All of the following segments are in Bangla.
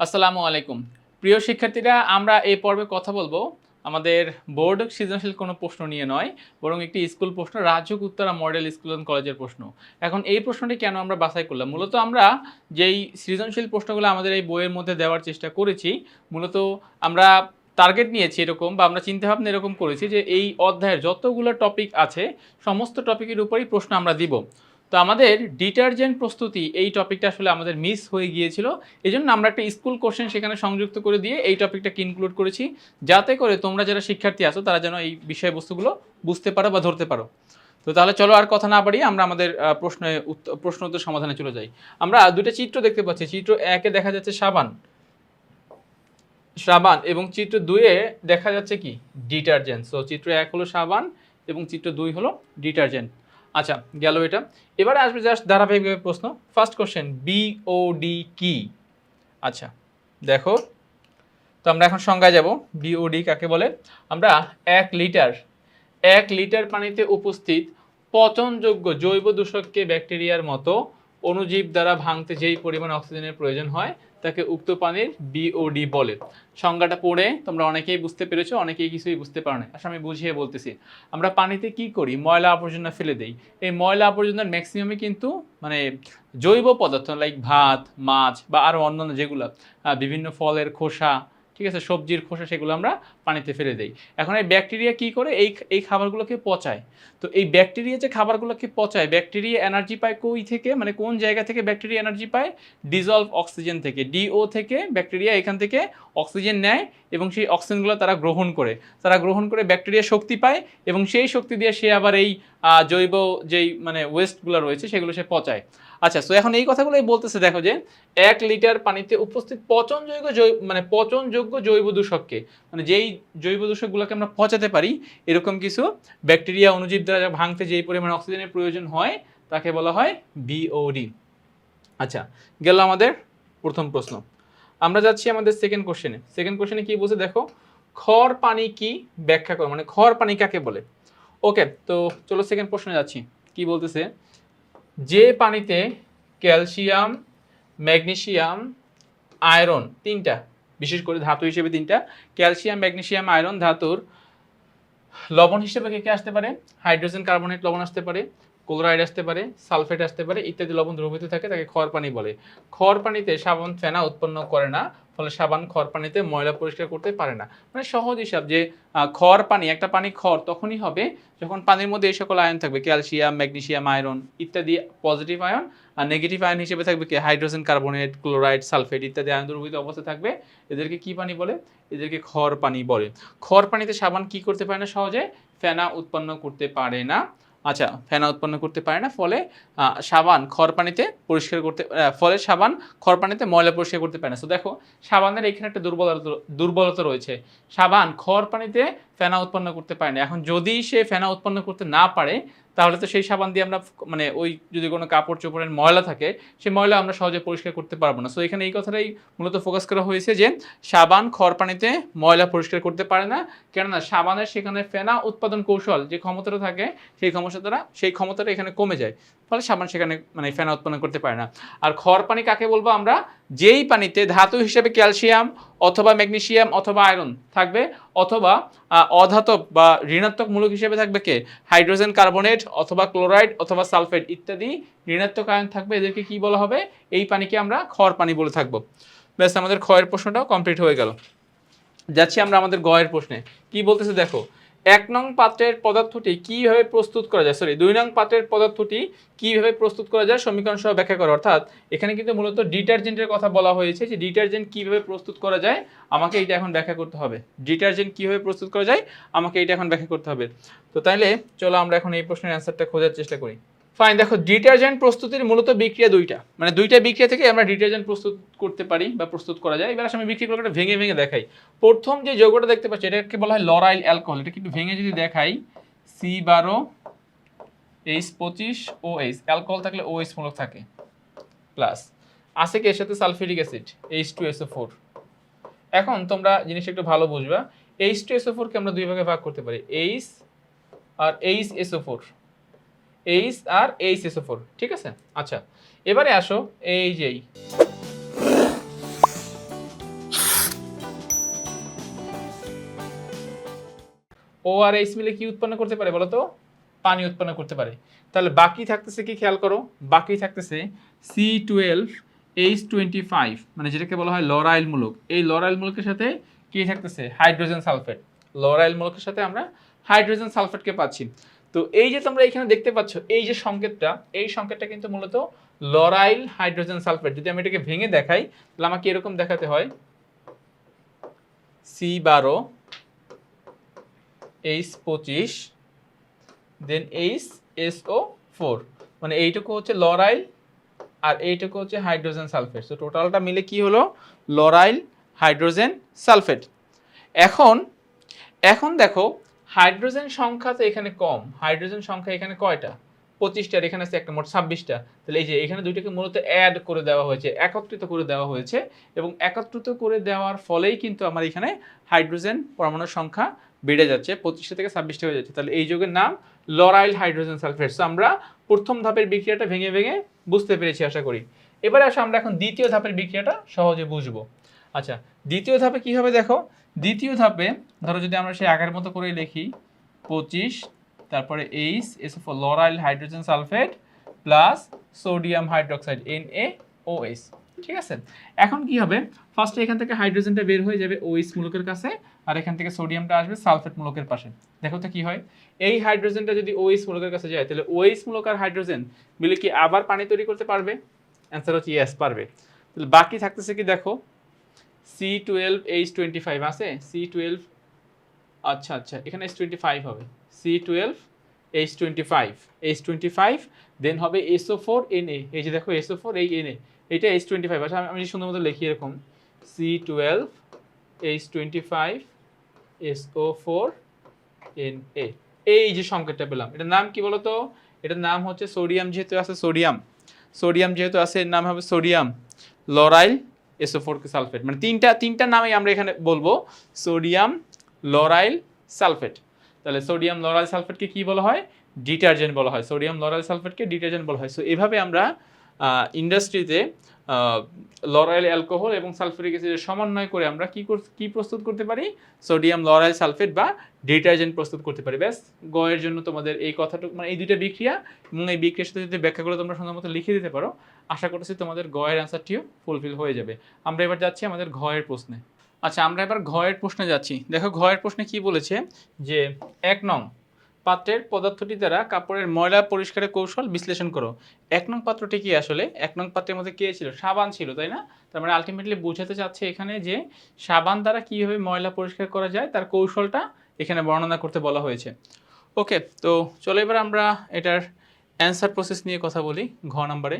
আসসালামু আলাইকুম। প্রিয় শিক্ষার্থীরা, আমরা এই পর্বে কথা বলব আমাদের বোর্ড সৃজনশীল কোনো প্রশ্ন নিয়ে নয়, বরং একটি স্কুল প্রশ্ন Rajuk Uttara model school and কলেজের প্রশ্ন। এখন এই প্রশ্নটি কেন আমরা বাছাই করলাম? মূলত আমরা যেই সৃজনশীল প্রশ্নগুলো আমাদের এই বইয়ের মধ্যে দেওয়ার চেষ্টা করেছি, মূলত আমরা টার্গেট নিয়েছি এরকম বা আমরা চিন্তাভাবনা এরকম করেছি যে এই অধ্যায়ের যতগুলো টপিক আছে, সমস্ত টপিকের উপরেই প্রশ্ন আমরা দিব। তো আমাদের ডিটারজেন্ট প্রস্তুতি এই টপিকটা আসলে আমাদের মিস হয়ে গিয়েছিল। এই জন্য আমরা একটা স্কুল কোশ্চেন সেখানে সংযুক্ত করে দিয়ে এই টপিকটাকে ইনক্লুড করেছি, যাতে করে তোমরা যারা শিক্ষার্থী আছো, তারা যেন এই বিষয়বস্তুগুলো বুঝতে পারো বা ধরতে পারো। তো তাহলে চলো আর কথা না বাড়িয়ে আমরা আমাদের প্রশ্নে প্রশ্ন উত্তর সমাধানে চলে যাই। আমরা দুটো চিত্র দেখতে পাচ্ছি, চিত্র একে দেখা যাচ্ছে সাবান। সাবান এবং চিত্র দুয়ে দেখা যাচ্ছে কি? ডিটারজেন্ট। সো চিত্র এক হলো সাবান এবং চিত্র দুই হলো ডিটারজেন্ট। আচ্ছা গেল এটা। এবারে আসবে জাস্ট ধারাবাহিকভাবে প্রশ্ন। ফার্স্ট কোশ্চেন বিওডি কি? আচ্ছা দেখো। তো আমরা এখন সংজ্ঞায় যাব। বিওডি কাকে বলে? আমরা এক লিটার এক লিটার পানিতে উপস্থিত পচনযোগ্য জৈব দূষককে ব্যাকটেরিয়ার মতো অণুজীব দ্বারা ভাঙতে যেই পরিমাণ অক্সিজেনের প্রয়োজন হয়, তাকে উক্ত পানির বিওডি বলে। সংজ্ঞাটা পড়ে তোমরা অনেকেই বুঝতে পেরেছ, অনেকেই কিছুই বুঝতে পারো না আসলে আমি বুঝিয়ে বলতেছি। আমরা পানিতে কি করি? ময়লা আবর্জনা ফেলে দেই। এই ময়লা আবর্জনার ম্যাক্সিমামই কিন্তু মানে জৈব পদার্থ লাইক ভাত, মাছ বা আরও অন্যান্য যেগুলো বিভিন্ন ফলের খোসা ঠিক আছে, সবজির খোসা সেগুলো আমরা পানিতে ফেলে দেই। এখন এই ব্যাকটেরিয়া কি করে? এই এই খাবারগুলোকে পচায়। তো এই ব্যাকটেরিয়া যে খাবারগুলোকে পচায় ব্যাকটেরিয়া এনার্জি পায় কই থেকে? মানে কোন জায়গা থেকে ব্যাকটেরিয়া এনার্জি পায়? ডিজলভ অক্সিজেন থেকে। ডিও থেকে ব্যাকটেরিয়া এখান থেকে অক্সিজেন নেয় এবং সেই অক্সিজেনগুলো তারা গ্রহণ করে। তারা গ্রহণ করে ব্যাকটেরিয়া শক্তি পায় এবং সেই শক্তি দিয়ে সে আবার এই জৈব যেই মানে ওয়েস্টগুলো রয়েছে সেগুলো সে পচায়। আচ্ছা সো এখন এই কথাগুলোই বলতেছে, দেখো যে এক লিটার পানিতে উপস্থিত পচনযোগ্য মানে পচনযোগ্য জৈব দূষককে মানে যেই জৈব দূষকগুলোকে আমরা পচাতে পারি, এরকম কিছু ব্যাকটেরিয়া অনুজীব দ্বারা ভাঙতে যেই পরিমাণ অক্সিজেনের প্রয়োজন হয়, তাকে বলা হয় বিওডি আচ্ছা গেল আমাদের প্রথম প্রশ্ন। আমরা যাচ্ছি আমাদের সেকেন্ড কোশ্চেনে সেকেন্ড কোশ্চেনে কি বলছে, দেখো, খড় পানি কি ব্যাখ্যা করো মানে খড় পানি কাকে বলে? ওকে তো চলো সেকেন্ড প্রশ্নে যাচ্ছি। কি বলতেছে? যে পানিতে ক্যালসিয়াম ম্যাগনেশিয়াম আয়রন তিনটা, বিশেষ করে ধাতু হিসেবে তিনটা, ক্যালসিয়াম ম্যাগনেশিয়াম আয়রন ধাতুর লবণ হিসেবে কে কে আসতে পারে? হাইড্রোজেন, কার্বনেট লবণ আসতে পারে। ক্লোরাইড আসতে পারে, সালফেট আসতে পারে, ইত্যাদি লবণ দ্রবীভূত থাকে, তাকে খড় পানি বলে। খড় পানিতে সাবান, ফেনা উৎপন্ন করে না, ফলে সাবান খড় পানিতে ময়লা পরিষ্কার করতে পারে না। মানে সহজ হিসাব যে খড় পানি, একটা পানি খড় তখনই হবে যখন পানির মধ্যে এই সকল আয়ন থাকবে, ক্যালসিয়াম, ম্যাগনেসিয়াম, আয়রন ইত্যাদি পজিটিভ আয়ন আর নেগেটিভ আয়ন হিসেবে থাকবে কি, হাইড্রোজেন, কার্বনেট, ক্লোরাইড, সালফেট ইত্যাদি আয়ন দ্রবীভূত অবস্থা থাকবে। এদেরকে কি পানি বলে? এদেরকে খড় পানি বলে। খড় পানিতে সাবান কি করতে পারে না সহজে? ফেনা উৎপন্ন করতে পারে না। আচ্ছা ফেনা উৎপন্ন করতে পারে না, ফলে সাবান খড় পানিতে পরিষ্কার করতে ফলে সাবান খড় পানিতে ময়লা পরিষ্কার করতে পারে না। তো দেখো, সাবানের এখানে একটা দুর্বলতা দুর্বলতা রয়েছে। সাবান খড় পানিতে ফেনা উৎপন্ন করতে পারে না। এখন যদি সে ফেনা উৎপন্ন করতে না পারে তাহলে তো সেই সাবান দিয়ে আমরা মানে ওই যদি কোনো কাপড় চোপড়ের ময়লা থাকে, সেই ময়লা আমরা সহজে পরিষ্কার করতে পারব না। সো এখানে এই কথাটাই মূলত ফোকাস করা হয়েছে যে, সাবান খড় পানিতে ময়লা পরিষ্কার করতে পারে না। কেননা সাবানের সেখানে ফেনা উৎপাদন কৌশল যে ক্ষমতাটা থাকে, সেই ক্ষমতাটা সেই ক্ষমতাটা এখানে কমে যায়। ফলে সাবান সেখানে মানে ফেনা উৎপন্ন করতে পারে না। আর খড় পানি কাকে বলব আমরা? যেই পানিতে ধাতু হিসেবে ক্যালসিয়াম অথবা ম্যাগনেশিয়াম অথবা আয়রন থাকবে, অথবা অধাতব বা ঋণাত্মক মূলক হিসেবে থাকবে কে? হাইড্রোজেন কার্বনেট অথবা ক্লোরাইড অথবা সালফেট ইত্যাদি ঋণাত্মক আয়ন থাকবে। এদেরকে কি বলা হবে? এই পানিকে আমরা খড় পানি বলে থাকব। ব্যাস, আমাদের ক্ষয়ের প্রশ্নটাও কমপ্লিট হয়ে গেল। যাচ্ছি আমরা আমাদের গয়ের প্রশ্নে। কি বলতেছে দেখো এক নং পাত্রের পদার্থটি কীভাবে প্রস্তুত করা যায়? সরি দুই নং পাত্রের পদার্থটি কীভাবে প্রস্তুত করা যায় সমীকরণ সহ ব্যাখ্যা করো। অর্থাৎ এখানে কিন্তু মূলত ডিটারজেন্টের কথা বলা হয়েছে যে ডিটারজেন্ট কীভাবে প্রস্তুত করা যায়, আমাকে এটা এখন ব্যাখ্যা করতে হবে। ডিটারজেন্ট কীভাবে প্রস্তুত করা যায়, আমাকে এটা এখন ব্যাখ্যা করতে হবে। তো তাইলে চলো আমরা এখন এই প্রশ্নের অ্যান্সারটা খোঁজার চেষ্টা করি। ফাইন দেখো ডিটারজেন্ট প্রস্তুতির মূলত বিক্রিয়া দুইটা। মানে দুইটা বিক্রিয়া থেকে আমরা ডিটারজেন্ট প্রস্তুত করতে পারি বা প্রস্তুত করা যায়। এবার আসলে আমি বিক্রিয়াগুলোকে ভেঙে ভেঙে দেখাই। প্রথম যে যৌগটা দেখতে পাচ্ছি, এটাকে বলা হয় লরাইল অ্যালকোহল। এটা কিন্তু ভেঙে যদি দেখাই সি বারো এইচ পঁচিশ ও এইচ অ্যালকোহল থাকলে ও এইচ মূলক থাকে। প্লাস আছে কি এর সাথে sulphuric acid? H two S O four এখন তোমরা জিনিসটা একটু ভালো বুঝবা। এইচ টু এসও ফোরকে আমরা দুই ভাগে ভাগ করতে পারি। এইচ আর H S O four H আর এইচ এসও ফোর ঠিক আছে? আচ্ছা এবারে আসো এই যে এই। ও আর এইচ মিলে কি উৎপন্ন করতে পারে বলো তো? পানি উৎপন্ন করতে পারে। তাহলে বাকি থাকতেছে কি খেয়াল করো? বাকি থাকতেছে C twelve H twenty five মানে যেটাকে বলা হয় লরাইল মূলক। এই লরাইল মূলকের সাথে কি থাকতেছে? Hydrogen sulphate. লরাইল মূলকের সাথে আমরা হাইড্রোজেন সালফেটকে পাচ্ছি। তো এই যে তোমরা এখানে দেখতে পাচ্ছ, এই যে সংকেতটা, এই সংকেতটা কিন্তু মূলত লরাইল হাইড্রোজেন সালফেট। যদি আমি এটাকে ভেঙে দেখাই, তাহলে আমাকে এরকম দেখাতে হয়। সি বারো এইচ পঁচিশ then H S O four মানে এইটুকু হচ্ছে লরাইল আর এইটুকু হচ্ছে হাইড্রোজেন সালফেট। তো টোটালটা মিলে কি হলো? Lauryl hydrogen sulphate. এখন এখন দেখো হাইড্রোজেন সংখ্যা তো এখানে কম। হাইড্রোজেন সংখ্যা এখানে কয়টা? পঁচিশটার এখানে আছে একটা মোট ছাব্বিশটা। তাহলে এই যে এখানে দুইটাকে মূলত অ্যাড করে দেওয়া হয়েছে একত্রিত করে দেওয়া হয়েছে এবং একত্রিত করে দেওয়ার ফলেই কিন্তু আমার এখানে হাইড্রোজেন পরমাণুর সংখ্যা বেড়ে যাচ্ছে পঁচিশটা থেকে ছাব্বিশটা হয়ে যাচ্ছে। তাহলে এই যুগের নাম লরাইল হাইড্রোজেন সালফেট। So, আমরা প্রথম ধাপের বিক্রিয়াটা ভেঙে ভেঙে বুঝতে পেরেছি আশা করি। এবারে আসো আমরা এখন দ্বিতীয় ধাপের বিক্রিয়াটা সহজে বুঝব। আচ্ছা দ্বিতীয় ধাপে কি হবে দেখো? দ্বিতীয় ধাপে, ধরো যদি আমরা সেই আগের মতো করে লিখি, পঁচিশ, তারপরে H, S four lauryl hydrogen sulphate plus sodium hydroxide, N A O H ঠিক আছে? এখন কি হবে? ফার্স্টে এখান থেকে হাইড্রোজেনটা বের হয়ে যাবে ওএইচ মূলকের কাছে, আর এখান থেকে সোডিয়ামটা আসবে সালফেট মূলকের পাশে। দেখো তো কি হয়? এই হাইড্রোজেনটা যদি ওএইচ মূলকের কাছে যায়, তাহলে ওএইচ মূলক আর হাইড্রোজেন মিলে কি আবার পানি তৈরি করতে পারবে? অ্যান্সার হচ্ছে ইয়েস পারবে। তাহলে বাকি থাকতেছে কি দেখো? C twelve H twenty five আছে? সি টুয়েলভ আচ্ছা আচ্ছা এখানে এইচ টোয়েন্টি ফাইভ হবে। C twelve H twenty five H twenty five then হবে S O four N A এই যে দেখো এসও ফোর এই এন এ এটা এইচ টোয়েন্টি ফাইভ আচ্ছা আমি- সুন্দর মতো লিখি এরকম। C twelve H twenty five S O four N A এই যে সংকেতটা পেলাম। এটার নাম কি বলতো? এটার নাম হচ্ছে সোডিয়াম, যেহেতু আছে সোডিয়াম। সোডিয়াম যেহেতু আছে, এর নাম হবে sodium. Lauryl S O four sulphate মানে তিনটা তিনটা নামই আমরা এখানে বলব। সোডিয়াম লরাইল সালফেট তাহলে সোডিয়াম লরাইল সালফেটকে কি বলা হয়? ডিটারজেন্ট বলা হয়। সোডিয়াম লরাইল সালফেটকে ডিটারজেন্ট বলা হয়। সো এভাবে আমরা ইন্ডাস্ট্রিতে লরাইল অ্যালকোহল এবং সালফিউরিক অ্যাসিডের সমন্বয় করে আমরা কি কি প্রস্তুত করতে পারি? সোডিয়াম লরাইল সালফেট বা ডিটারজেন্ট প্রস্তুত করতে পারি। ব্যাস, গয়ের জন্য তোমাদের এই কথাটুকু মানে এই দুইটা বিক্রিয়া এবং এই বিক্রিয়ার সাথে যদি ব্যাখ্যাগুলো তোমরা সুন্দর মতো লিখে দিতে পারো। আশা করতেছি তোমাদের গয়ের অ্যান্সারটিও ফুলফিল হয়ে যাবে। আমরা এবার যাচ্ছি আমাদের ঘয়ের প্রশ্নে। আচ্ছা আমরা এবার ঘয়ের প্রশ্নে যাচ্ছি। দেখো, ঘয়ের প্রশ্নে কি বলেছে যে, এক নং পাত্রের পদার্থটি দ্বারা কাপড়ের ময়লা পরিষ্কারের কৌশল বিশ্লেষণ করো। এক নং পাত্রটি কি আসলে? এক নং পাত্রের মধ্যে কে ছিল? সাবান ছিল, তাই না? তার মানে আলটিমেটলি বোঝাতে চাচ্ছে এখানে যে সাবান দ্বারা কীভাবে ময়লা পরিষ্কার করা যায়, তার কৌশলটা এখানে বর্ণনা করতে বলা হয়েছে। ওকে, তো চলো এবার আমরা এটার অ্যান্সার প্রসেস নিয়ে কথা বলি ঘ নাম্বারে।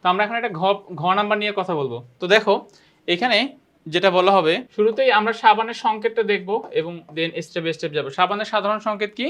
তো আমরা এখন একটা ঘ ঘ নাম্বার নিয়ে কথা বলব। তো দেখো, এখানে যেটা বলা হবে, শুরুতেই আমরা সাবানের সংকেতটা দেখব এবং দেন স্টেপ বাই স্টেপ যাব। সাবানের সাধারণ সংকেত কি?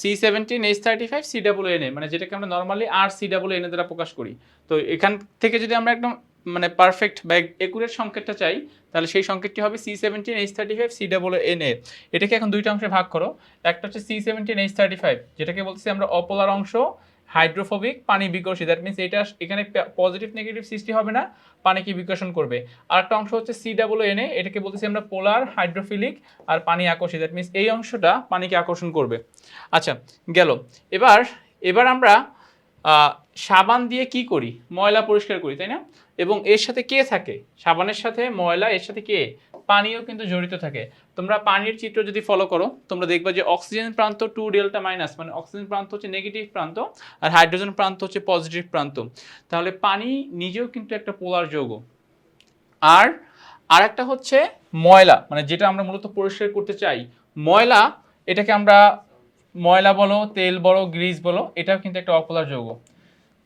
C seventeen H thirty five C double N A মানে যেটাকে আমরা নর্মালি আর সি ডাবল এন এ দ্বারা প্রকাশ করি। তো এখান থেকে যদি আমরা একদম মানে পারফেক্ট বা একুরেট সংকেতটা চাই, তাহলে সেই সংকেতটি হবে C seventeen H thirty five C double N A এটাকে এখন দুইটা অংশে ভাগ করো। একটা হচ্ছে C seventeen H thirty five যেটাকে বলছি আমরা অপোলার অংশ হাইড্রোফোবিক, পানি বিকর্ষী। দ্যাট মিনস এটা এখানে পজিটিভ নেগেটিভ সৃষ্টি হবে না পানিকে বিকর্ষণ করবে। আর একটা অংশ হচ্ছে সি ডাবল এন এটাকে বলতেছি আমরা পোলার হাইড্রোফিলিক আর পানি আকর্ষী। দ্যাট মিনস এই অংশটা পানিকে আকর্ষণ করবে। আচ্ছা গেল। এবার এবার আমরা সাবান দিয়ে কি করি? ময়লা পরিষ্কার করি, তাই না? এবং এর সাথে কে থাকে? সাবানের সাথে ময়লা, এর সাথে কে? পানিও কিন্তু জড়িত থাকে। তোমরা পানির চিত্র যদি ফলো করো, তোমরা দেখবা যে অক্সিজেন প্রান্ত টু ডেল্টা মাইনাস মানে অক্সিজেন প্রান্ত হচ্ছে নেগেটিভ প্রান্ত আর হাইড্রোজেন প্রান্ত হচ্ছে পজিটিভ প্রান্ত। তাহলে পানি নিজেও কিন্তু একটা পোলার যৌগ। আর আরেকটা হচ্ছে ময়লা মানে যেটা আমরা মূলত পরিষ্কার করতে চাই। ময়লা, এটাকে আমরা ময়লা বলো, তেল বলো গ্রিস বলো, এটাও কিন্তু একটা অপোলার যৌগ।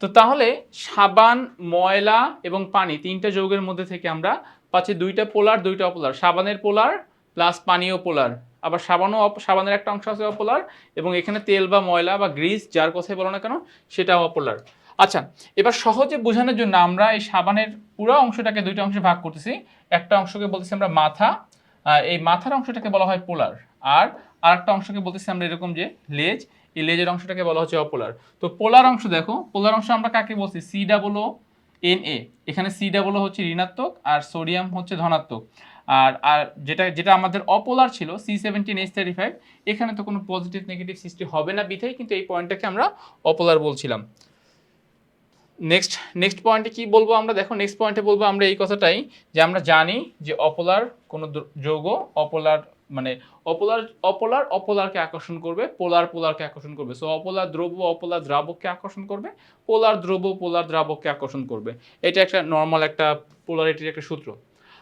তো তাহলে সাবান, ময়লা এবং পানি তিনটা যৌগের মধ্যে থেকে আমরা পাচ্ছি দুইটা পোলার, দুইটা অপোলার। সাবানের পোলার প্লাস পানীয় পোলার। আবার সাবানও সাবানের একটা অংশ আছে অপোলার এবং এখানে তেল বা ময়লা বা গ্রিস যার কথাই বলো না কেন, সেটাও অপোলার। আচ্ছা এবার সহজে বোঝানোর জন্য আমরা এই সাবানের পুরো অংশটাকে দুইটা অংশে ভাগ করতেছি। একটা অংশকে বলতেছি আমরা মাথা এই মাথার অংশটাকে বলা হয় পোলার। আর আরেকটা অংশকে বলতেছি আমরা এরকম যে লেজ, এই লেজের অংশটাকে বলা হচ্ছে অপোলার। তো পোলার অংশ দেখো, পোলার অংশ আমরা কাকে বলছি? সি ডাবল এন এ এখানে সি ডাবল হচ্ছে ঋণাত্মক আর সোডিয়াম হচ্ছে ধনাত্মক। আর আর যেটা যেটা আমাদের অপোলার ছিল C seventeen H thirty five এখানে তো কোনো পজিটিভ নেগেটিভ সৃষ্টি হবে না বিধায় কিন্তু এই পয়েন্টটাকে আমরা অপোলার বলছিলাম। নেক্সট নেক্সট পয়েন্টে কি বলব আমরা? দেখো নেক্সট পয়েন্টে বলব আমরা এই কথাটাই যে আমরা জানি যে অপোলার কোনো যৌগ অপোলার মানে অপোলার অপোলার অপোলারকে আকর্ষণ করবে, পোলার পোলারকে আকর্ষণ করবে। সো অপোলার দ্রব্য, অপোলার দ্রাবককে আকর্ষণ করবে, পোলার দ্রব্য, পোলার দ্রাবককে আকর্ষণ করবে। এটা একটা নর্মাল একটা পোলারিটির একটা সূত্র।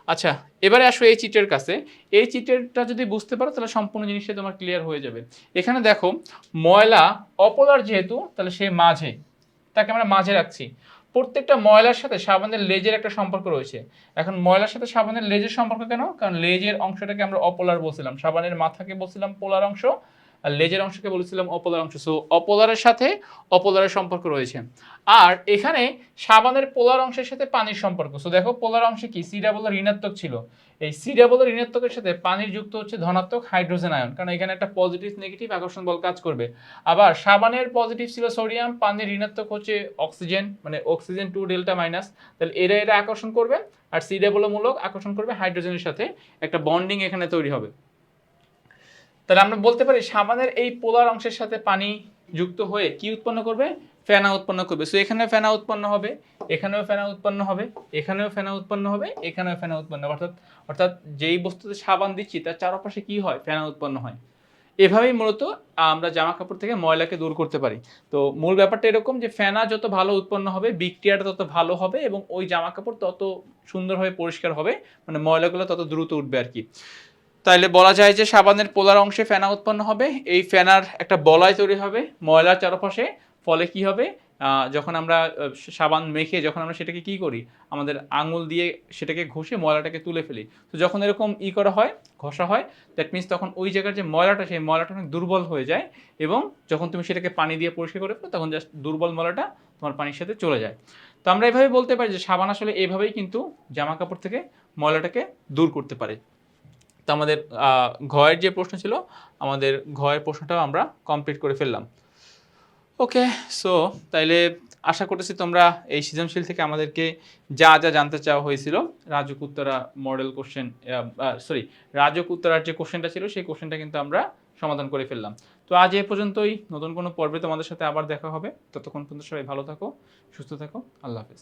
আচ্ছা এবারে আসো এই চিত্রের কাছে। এই চিত্রটা যদি বুঝতে পারো, তাহলে সম্পূর্ণ জিনিসটা তোমার ক্লিয়ার হয়ে যাবে। এখানে দেখো, ময়লা অপোলার যেহেতু, তাহলে সে মাঝে, তাকে আমরা মাঝে রাখছি। প্রত্যেকটা ময়লার সাথে সাবানের লেজের একটা সম্পর্ক রয়েছে। এখন ময়লার সাথে সাবানের লেজের সম্পর্ক কেন? কারণ লেজের অংশটাকে আমরা অপোলার বলছিলাম। সাবানের মাথাকে বলছিলাম পোলার অংশ, আর লেজের অংশকে বলেছিলাম অপোলার অংশ। সো অপোলারের সাথে অপোলারের সম্পর্ক রয়েছে। আর এখানে সাবানের পোলার অংশের সাথে পানির সম্পর্ক। সো দেখো পোলার অংশে কি? সি ডাবল ঋণাত্মক ছিল। এই সি ডাবল ঋণাত্মকের সাথে পানির যুক্ত হচ্ছে ধনাত্মক হাইড্রোজেন আয়ন, কারণ এখানে একটা পজিটিভ নেগেটিভ আকর্ষণ বল কাজ করবে। আবার সাবানের পজিটিভ ছিল সোডিয়াম, পানির ঋণাত্মক হচ্ছে অক্সিজেন মানে অক্সিজেন টু ডেল্টা মাইনাস তাহলে এরা এরা আকর্ষণ করবে, আর সি ডাবল মূলক আকর্ষণ করবে হাইড্রোজেনের সাথে একটা বন্ডিং এখানে তৈরি হবে। তাহলে আমরা বলতে পারি সাবানের এই পোলার অংশের সাথে পানি যুক্ত হয়ে কি উৎপন্ন করবে? ফেনা উৎপন্ন করবে। সো এখানে ফেনা উৎপন্ন হবে, এখানেও ফেনা উৎপন্ন হবে, এখানেও ফেনা উৎপন্ন হবে, এখানেও ফেনা উৎপন্ন অর্থাৎ অর্থাৎ যেই বস্তুতে সাবান দিচ্ছি, তার চারপাশে কি হয়? ফেনা উৎপন্ন হয়। এভাবেই মূলত আমরা জামা কাপড় থেকে ময়লাকে দূর করতে পারি। তো মূল ব্যাপারটা এরকম যে, ফেনা যত ভালো উৎপন্ন হবে, বিক্রিয়াটা তত ভালো হবে এবং ওই জামা কাপড় তত সুন্দরভাবে পরিষ্কার হবে মানে ময়লাগুলো তত দ্রুত উঠবে আর কি। তাইলে বলা যায় যে, সাবানের পোলার অংশে ফেনা উৎপন্ন হবে, এই ফেনার একটা বলয় তৈরি হবে, ময়লার চারপাশে ফলে কি হবে? যখন আমরা সাবান মেখে যখন আমরা সেটাকে কি করি? আমাদের আঙুল দিয়ে সেটাকে ঘষে ময়লাটাকে তুলে ফেলি। তো যখন এরকম ই করা হয়, ঘষা হয় দ্যাট মিনস তখন ওই জায়গার যে ময়লাটা, সেই ময়লাটা অনেক দুর্বল হয়ে যায় এবং যখন তুমি সেটাকে পানি দিয়ে পরিষ্কার করে ফেলো, তখন জাস্ট দুর্বল ময়লাটা তোমার পানির সাথে চলে যায়। তো আমরা এভাবে বলতে পারি যে সাবান আসলে এইভাবেই কিন্তু জামা কাপড় থেকে ময়লাটাকে দূর করতে পারে। তো আমাদের ঘয়ের যে প্রশ্ন ছিল, আমাদের ঘয়ের প্রশ্নটাও আমরা কমপ্লিট করে ফেললাম। ওকে সো তাইলে আশা করতেছি তোমরা এই সৃজনশীল থেকে আমাদেরকে যা যা জানতে চাওয়া হয়েছিল, রাজক উত্তরা মডেল কোশ্চেন সরি রাজক উত্তরার যে কোশ্চেনটা ছিল, সেই কোশ্চেনটা কিন্তু আমরা সমাধান করে ফেললাম। তো আজ এ পর্যন্তই, নতুন কোনো পর্বে তোমাদের সাথে আবার দেখা হবে। ততক্ষণ পর্যন্ত সবাই ভালো থাকো, সুস্থ থাকো, আল্লাহ হাফেজ।